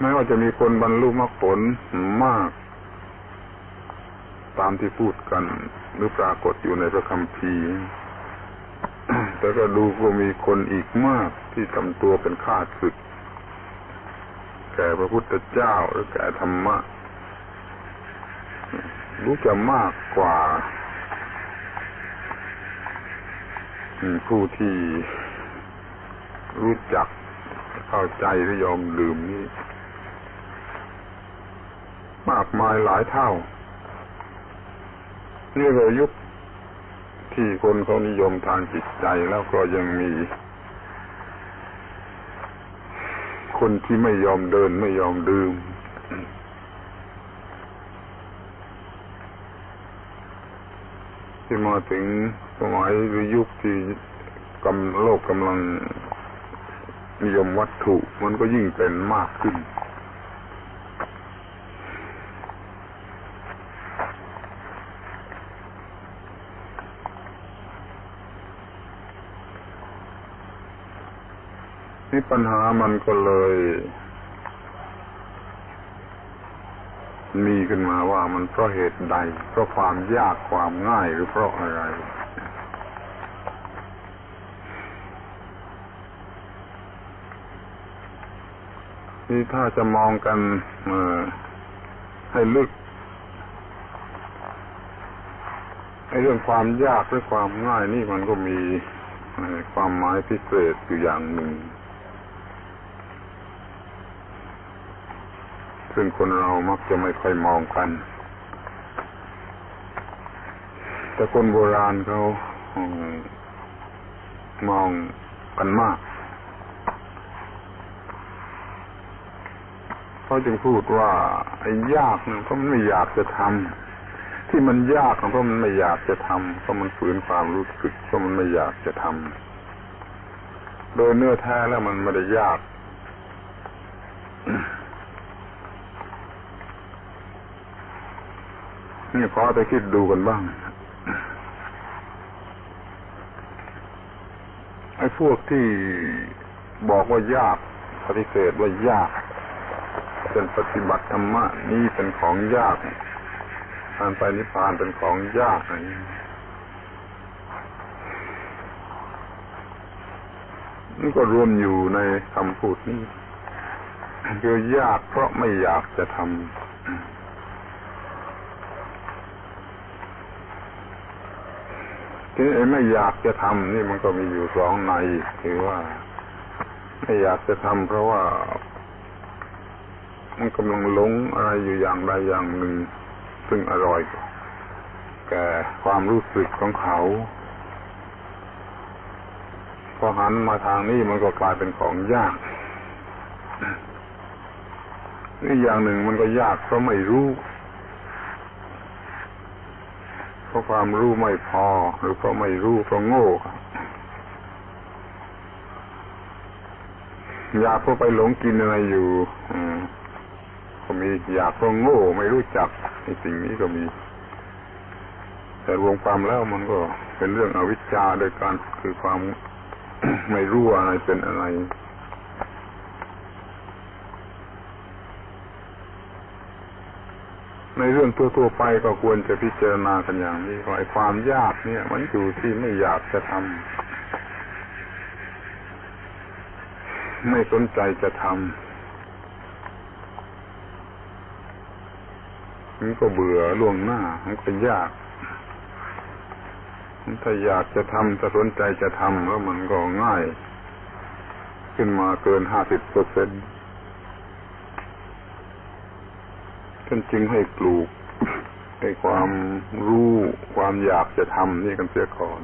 แม้ว่าจะมีคนบรรลุมรรคผลมาก ตามที่พูดกัน หรือปรากฏอยู่ในพระคัมภีร์แต่ก็ดูก็มีคนอีกมากที่ทำตัวเป็นข้าศึก แก่พระพุทธเจ้าหรือแก่ธรรมะ รู้จะมากกว่าผู้ที่รู้จักเข้าใจหรือยอมลืมนี่ มากมายหลายเท่านี่เรายุคที่คนเขานิยมทางจิตใจแล้วก็ยังมี คนที่ไม่ยอมเดินไม่ยอมดื่มที่มาถึงสมัยหรือยุคที่กำโลกกำลังนิยมวัตถุมันก็ยิ่งเป็นมากขึ้น นี่ปัญหามันก็เลย มีขึ้นมาว่ามันเพราะเหตุใด เพราะความยากความง่ายหรือเพราะอะไรนี่ถ้าจะมองกันให้ลึกไอ้เรื่องความยากหรือความง่ายนี่มันก็มีความหมายพิเศษอยู่อย่างหนึ่ง ซึ่งคนเรามักจะไม่ค่อยมองกัน แต่คนโบราณเขามองกันมากเขาจึงพูดว่าไอ้ยากเนี่ยเพราะมันไม่อยากจะทำที่มันยากเพราะมันไม่อยากจะทำเพราะมันฝืนความรู้สึกเพราะมันไม่อยากจะทำโดยเนื้อแท้แล้วมันไม่ได้ยาก นี่ขอไปคิดดูกันบ้างไอ้พวกที่บอกว่ายากปฏิเสธว่ายากเป็นปฏิบัติธรรมะนี่เป็นของยากการไปนิพพานเป็นของยากอะไรนี่ก็รวมอยู่ในคำพูดนี้คือยากเพราะไม่อยากจะทำ ทีนี้ไม่อยากจะทำนี่มันก็มีอยู่สองในคือว่า ไม่อยากจะทำเพราะว่า มันกำลังหลงอะไรอยู่อย่างใดอย่างหนึ่ง ซึ่งอร่อยแก่ความรู้สึกของเขาพอหันมาทางนี้มันก็กลายเป็นของยากนี่อย่างหนึ่งมันก็ยากเพราะไม่รู้ เพราะความรู้ไม่พอ หรือเพราะไม่รู้เพราะโง่อยากเพราะไปหลงกินอะไรอยู่ก็มีอยากก็โง่ไม่รู้จักในสิ่งนี้ก็มี แต่รวมความแล้วมันก็เป็นเรื่องอวิชชาโดยการคือความไม่รู้อะไรเป็นอะไร ในเรื่องทั่วๆไปก็ควรจะพิจารณากันอย่างนี้ว่าความยากเนี่ย มันอยู่ที่ไม่อยากจะทำไม่สนใจจะทำมันก็เบื่อล่วงหน้า มันก็ยาก ถ้าอยากจะทำถ้าสนใจจะทำแล้วมันก็ง่าย ขึ้นมาเกินห้าสิบเปอร์เซ็นต์ ท่านจึงให้ปลูกให้ความรู้ความอยากจะทำนี่กันเสียก่อน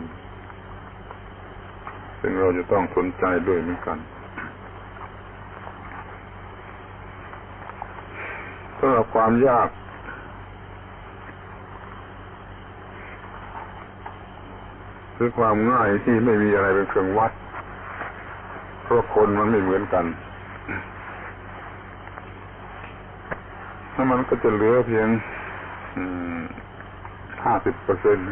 ซึ่งเราจะต้องสนใจด้วยเหมือนกันสำหรับความยากหรือความง่ายที่ไม่มีอะไรเป็นเครื่องวัด เพราะคนมันไม่เหมือนกัน แล้วมันก็จะเหลือเพียงห้าสิบเปอร์เซ็นต์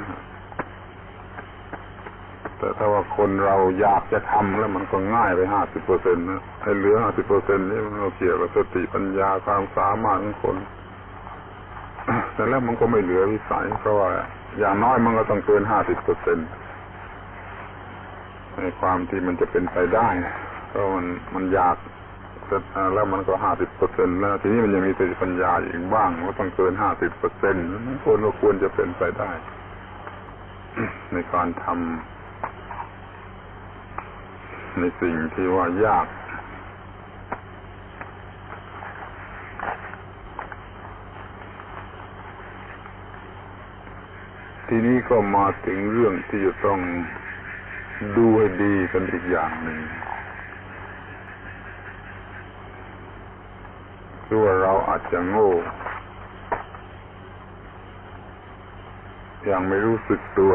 แต่ถ้าว่าคนเราอยากจะทำแล้วมันก็ง่ายไปห้าสิบเปอร์เซ็นต์นะให้เหลือห้าสิบเปอร์เซ็นต์นี่มันเกี่ยวกับสติปัญญาความสามารถของคน แต่แล้วมันก็ไม่เหลือวิสัยเพราะว่าอย่างน้อยมันก็ต้องเกินห้าสิบเปอร์เซ็นต์ในความที่มันจะเป็นไปได้เพราะมันมันอยาก แล้วมันก็ห้าสิบเปอร์เซ็นต์แล้วทีนี้มันยังมีสติปัญญาอีกบ้างก็ต้องเกินห้าสิบเปอร์เซ็นต์คนก็ควรจะเป็นไปได้ ในการทำในสิ่งที่ว่ายากทีนี้ก็มาถึงเรื่องที่จะต้องดูให้ดีกันอีกอย่างหนึ่ง คือว่าเราอาจจะโง่ ยังไม่รู้สึกตัว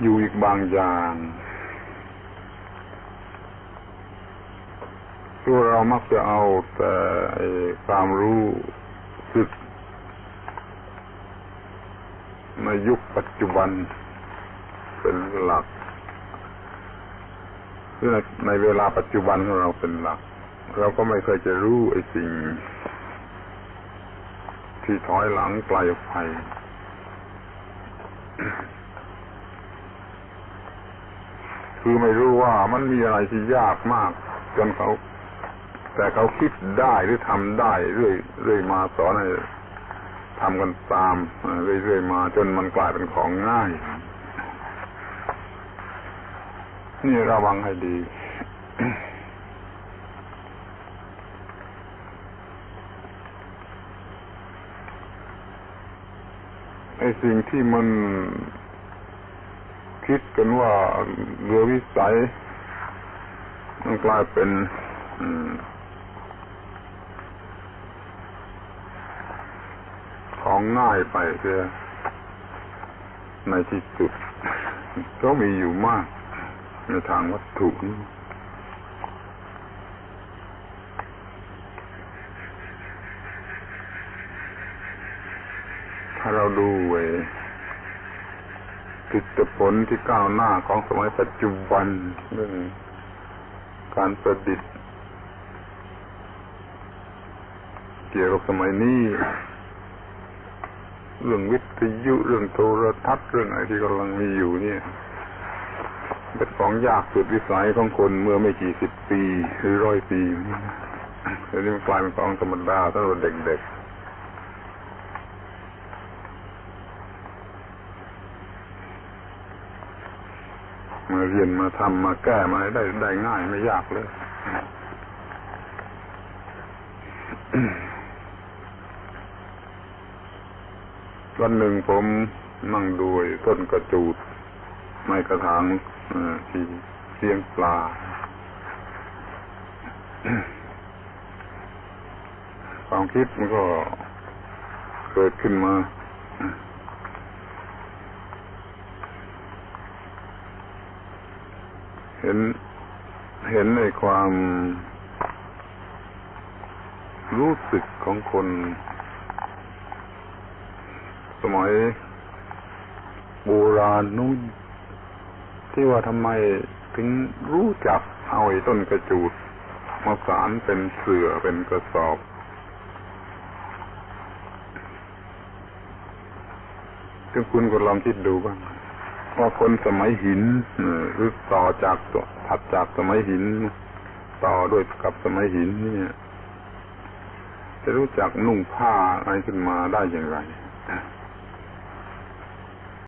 อยู่อีกบางอย่างคือเรามักจะเอาแต่ความรู้สึก ในยุคปัจจุบันเป็นหลักคือในเวลาปัจจุบันของเราเป็นหลัก เราก็ไม่เคยจะรู้ไอ้สิ่ง ที่ถอยหลังไกลออกไปคือไม่รู้ว่ามันมีอะไรที่ยากมาก จนเขา แต่เขาคิดได้หรือทำได้เรื่อยเรื่อยมาสอนให้ทำกันตามเรื่อยๆมาจนมันกลายเป็นของง่าย นี่ระวังให้ดี ไอ้สิ่งที่มันคิดกันว่าเรือวิสัย มันกลายเป็นของง่ายไปเสียในที่สุด ก็มีอยู่มากในทางวัตถุนี่ ถ้าเราดูเว้กิจผลที่ก้าวหน้าของสมัยปัจจุบันเรื่องการประดิษฐ์เกี่ยวกับสมัยนี้เรื่องวิทยุเรื่องโทรทัศน์เรื่องอะไรที่กำลังมีอยู่เนี่ยเป็นของยากสุดวิสัยของคนเมื่อไม่กี่สิบปีหรือร้อยปีเดี๋ยวนี้มันกลายเป็นของธรรมดาสำหรับเด็กๆ เรียนมาทำมาแก้มาได้ได้ง่ายไม่ยากเลยวันหนึ่งผมนั่งดูต้นกระจูดในกระถางที่เลี้ยงปลา ความคิดมันก็เกิดขึ้นมา เห็น เห็นในความรู้สึกของคน สมัยโบราณนู้นที่ว่าทำไมถึงรู้จักเอาไอ้ต้นกระจูดมาสารเป็นเสือเป็นกระสอบซึ่งคุณก็ลองคิดดูบ้าง ว่าคนสมัยหินหรือต่อจากถัดจากสมัยหิน ต่อด้วยกับสมัยหินเนี่ยจะรู้จักนุ่งผ้าอะไรขึ้นมาได้อย่างไร